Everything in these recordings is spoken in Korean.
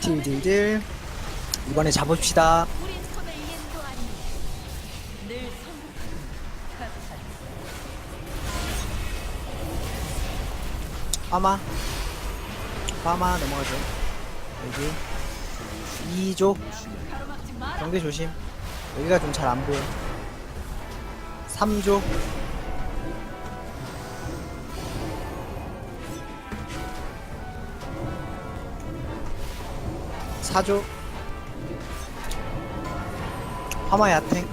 딜딜딜. 이번에 잡읍시다. 파마. 파마 넘어가죠. 여기. 2조. 경계 조심. 여기가 좀 잘 안 보여. 3조 사조 파마 야탱.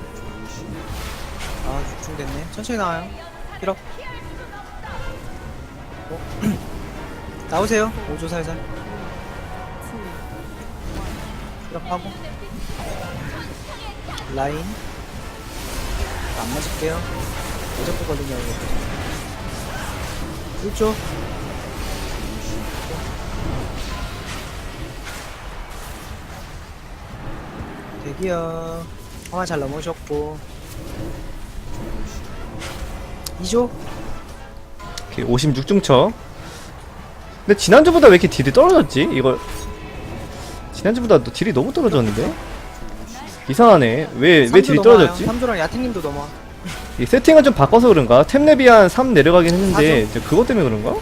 아 죽겠네. 천천히 나와요. 1억. 어? 나오세요. 5조 살살. 1억 하고. 라인. 안 맞을게요. 어저께 걸리냐 이거. 1조 대기요 하나 잘 넘으셨고 2조 오케이 56중처 근데 지난주보다 왜 이렇게 딜이 떨어졌지? 이거 지난주보다 또 딜이 너무 떨어졌는데? 이상하네 왜, 왜 딜이 떨어졌지? 3조랑 야탱님도 넘어 이 세팅을 좀 바꿔서 그런가? 템랩이 한 3 내려가긴 했는데 이제 그것 때문에 그런가?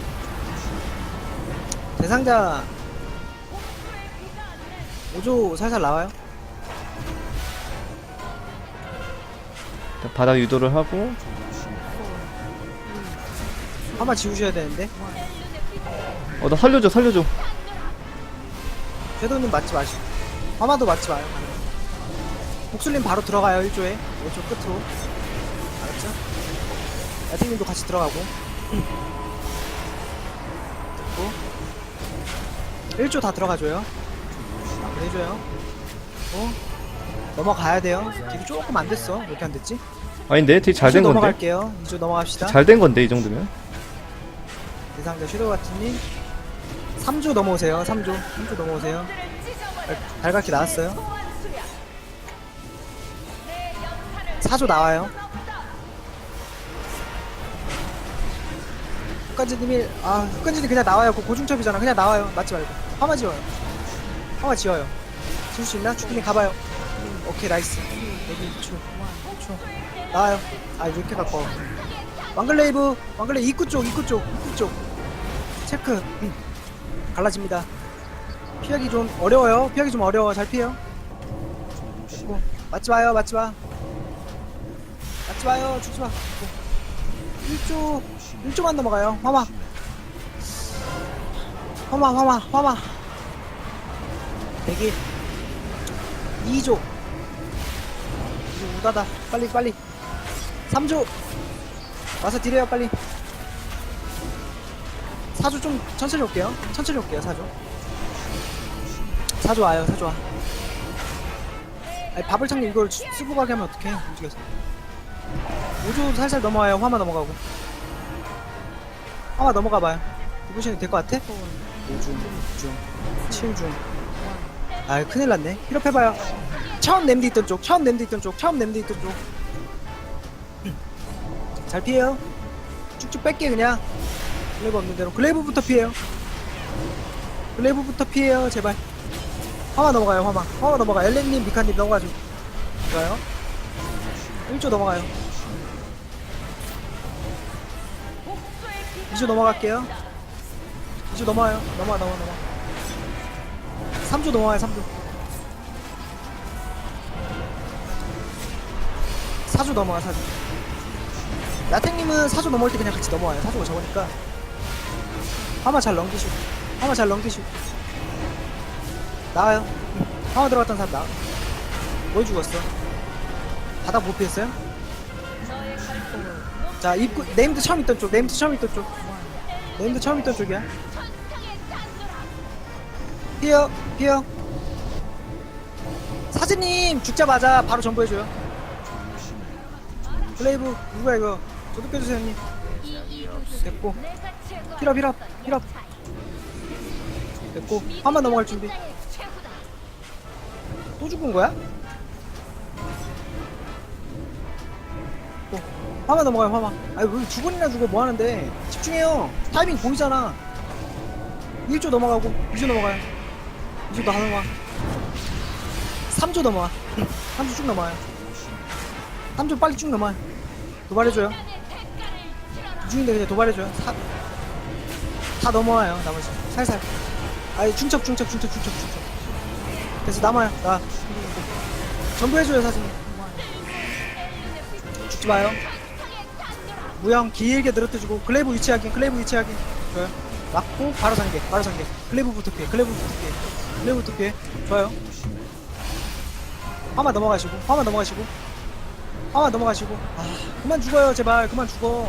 대상자 5조 살살 나와요 바닥 유도를 하고. 한번 지우셔야 되는데. 어 나 살려줘 살려줘. 섀도우님 맞지 마시고 하마도 맞지 마요. 복술님 바로 들어가요 1조에. 5조 끝으로. 알았죠? 야탱님도 같이 들어가고. 됐고. 1조 다 들어가줘요. 마무리 해줘요. 어? 넘어가야 돼요. 딜이 조금 안 됐어. 왜 이렇게 안 됐지? 아닌데 딜잘 2조 된 건데? 넘어갈게요. 2조 넘어갑시다. 잘 된 건데 이 정도면? 대상자 섀도우 같은님. 3조 넘어오세요. 3조 3조 넘어오세요. 달- 달갑기 나왔어요. 4조 나와요. 흑간지님이 아 흑간지님 그냥 나와요. 그 고중첩이잖아. 그냥 나와요. 맞지 말고. 화마 지워요. 화마 지워요. 지울 수 있나? 주님이 가봐요 오케이 나이스. 여기 2초 2초. 나와요. 아왜 이렇게 가까워 왕글레이브 왕글레이 입구 쪽 입구 쪽 입구 쪽. 체크. 음. 갈라집니다. 피하기 좀 어려워요. 피하기 좀 어려워. 잘 피해요. 됐고. 맞지 마요. 맞지 마. 맞지 마요. 죽지 마. 1조 1조만 넘어가요. 화마. 화마 화마 화마. 대기 2조 2조 우다다. 빨리 빨리. 3조 와서 딜해요 빨리. 사조 좀 천천히 올게요. 천천히 올게요 사조 사조 와요 사조 와. 아니 바블창님 이걸 쓰- 쓰고 가게 하면 어떡해 움직여서. 5조 살살 넘어와요. 화마 넘어가고. 화마 넘어가봐요. 디보션이 될것 같아? 5중 6중. 7중 아이 큰일 났네 힐업해봐요 처음 냄드 있던 쪽 처음 냄드 있던 쪽 처음 냄드 있던 쪽잘 피해요. 쭉쭉 뺄게 그냥. 글레이브 없는 대로. 글레이브부터 피해요. 글레이브부터 피해요 제발. 화마 넘어가요 화마. 화마 넘어가. 엘렌님 미카님 넘어가죠. 좋아요. 1조 넘어가요. 2조 넘어갈게요. 2조 넘어와요. 넘어와 넘어와 넘어와. 3조 넘어와요 3조. 4조 넘어가 4조. 야탱님은 사조 넘어올 때 그냥 같이 넘어와요. 사조가 적으니까. 하마 잘 넘기시고. 하마 잘 넘기시고. 나와요. 응. 하마 들어갔던 사람 나와. 뭐 죽었어? 바닥 못 피했어요? 자, 입구, 네임드 처음 있던 쪽, 네임드 처음 있던 쪽. 네임드 처음 있던 쪽이야. 피어, 피어. 사진님 죽자마자 바로 전보해줘요. 플레이브 누구야 이거? 저도 껴주세요 형님. 됐고 힐업 힐업 힐업 됐고 한 번 넘어갈 준비. 또 죽은 거야? 또 화마 넘어가요 화마 아니 왜두 번이나 죽어 뭐 하는데 집중해요 타이밍 보이잖아 1조 넘어가고 2조 넘어가요 2조 더 넘어가 3조 넘어가 3조 쭉 넘어가요. 3조 빨리 쭉 넘어요 도발해줘요. 중인데 그냥 도발해줘요. 사, 다 넘어와요 나머지. 살살. 아니 중첩 중첩 중첩 중첩 중첩. 그래서 남아요. 나. 전부 해줘요 사진이 죽지 마요. 무형 길게 늘어뜨주고 글레이브 위치 확인 글레이브 위치 확인 좋아요 맞고 바로 상계 바로 상계 글레이브부터 피해 글레이브부터 피해. 글레이브부터 피해. 좋아요. 화마 넘어가시고 화마 넘어가시고. 화마 넘어가시고. 아 그만 죽어요 제발. 그만 죽어.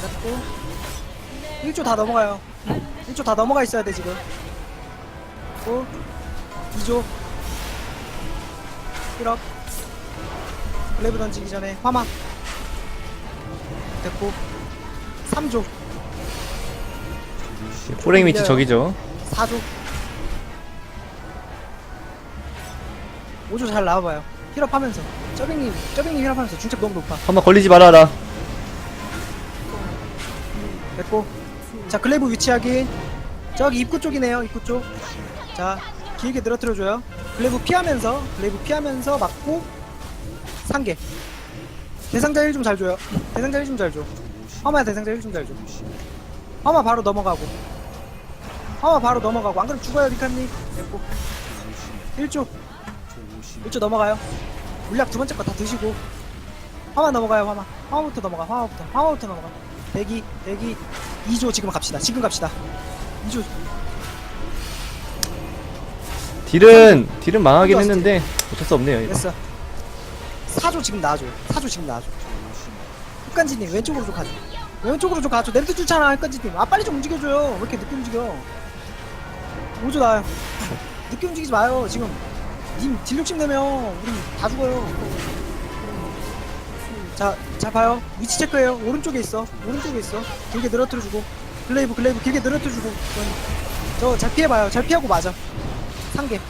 잡고. 1조 다 넘어가요. 1조 다 넘어가 있어야 돼 지금. 고 2조. 1업. 글레이브 던지기 전에 화마. 됐고 3조. 포랭 위치 저기죠. 4조. 5조 잘 나와봐요. 힐업 하면서. 저빙님 저빙님 힐업 하면서 중첩 너무 높아. 한번 걸리지 말아라. 됐고. 자 글레이브 위치 확인. 저기 입구 쪽이네요 입구 쪽자 길게 늘어뜨려줘요. 글레이브 피하면서 글레이브 피하면서 맞고 상계. 대상자 1좀잘 줘요. 대상자 1좀 잘줘 화마야 대상자 1좀 잘줘 화마 바로 넘어가고. 화마 바로 넘어가고. 안 그러면 죽어요 리카님. 됐고. 1조 1조 넘어가요. 물약 두 번째 거 다 드시고. 화마 넘어가요 화마. 화마부터 넘어가 화마부터. 화마부터 넘어가. 대기 대기. 2조 지금 갑시다. 지금 갑시다. 2조. 딜은 딜은 망하긴 혼자 했는데 어쩔 수 없네요 이거. 됐어. 4조 지금 나와줘요. 4조 지금 나와줘. 흑간지님 왼쪽으로 좀 가줘 왼쪽으로 좀 가줘 냄새 좋잖아 흑간지님 아 빨리 좀 움직여줘요. 왜 이렇게 늦게 움직여? 5조 나와요. 늦게 움직이지 마요 지금. 님 딜욕심 내면 우리 다 죽어요. 자, 자 봐요. 위치 체크해요. 오른쪽에 있어. 오른쪽에 있어. 길게 늘어뜨려주고. 글레이브 글레이브. 길게 늘어뜨려주고. 저잘 피해봐요. 잘 피하고 맞아. 상계.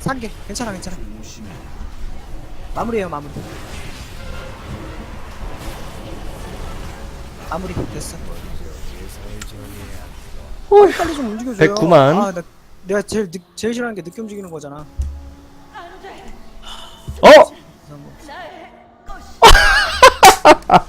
상계. 괜찮아 괜찮아. 마무리해요 마무리 마무리 됐어 빨리 빨리 좀 움직여줘요 109만. 아, 나, 내가 제일 늦, 제일 싫어하는 게 늦게 움직이는 거잖아 어! 그래서 뭐.